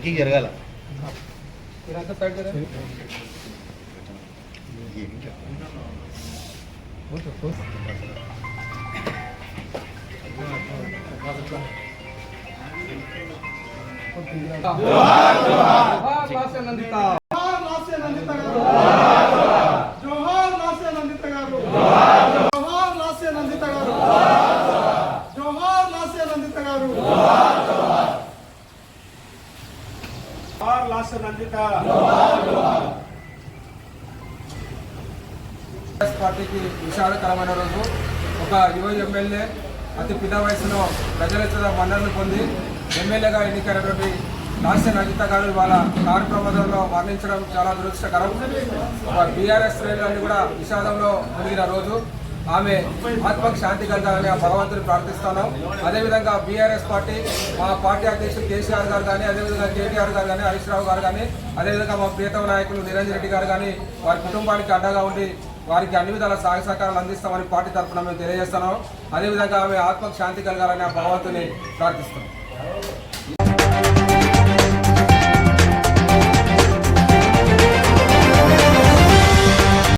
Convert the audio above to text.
వెనక్కి జరగాల జోహార్ లాస్య నందిత గారు జోహార్ లాస్య నందిత గారు జోహార్ లాస్య నందిత గారు జోహార్ లాస్య నందిత గారు జోహార్ పార్టీకి విషాదకరమైన రోజు. ఒక యువ ఎమ్మెల్యే అతి పిల్ల వయసులో ప్రజల చేత మన్ననలు పొంది ఎమ్మెల్యేగా ఎన్నికైనటువంటి రాష్ట్ర రజిత గారు వాళ్ళ కారు ప్రమాదంలో మరణించడం చాలా దురదృష్టకరం. బీఆర్ఎస్ శ్రేణులన్నీ కూడా విషాదంలో మునిగిన రోజు. ఆమె ఆత్మకు శాంతి కలగాలని ఆ భగవంతుని ప్రార్థిస్తున్నాం. అదేవిధంగా బీఆర్ఎస్ పార్టీ మా పార్టీ అధ్యక్షులు కేసీఆర్ గారు కానీ అదేవిధంగా కేటీఆర్ గారు కానీ హరీష్ రావు గారు కానీ అదేవిధంగా మా ప్రియతమ నాయకులు నిరంజన్ రెడ్డి గారు కానీ వారి కుటుంబానికి అండగా ఉండి వారికి అన్ని విధాల సహాయ సహకారాలు అందిస్తామని పార్టీ తరఫున మేము తెలియజేస్తున్నాం. అదేవిధంగా ఆమె ఆత్మకు శాంతి కలగాలని ఆ భగవంతుని ప్రార్థిస్తున్నాం.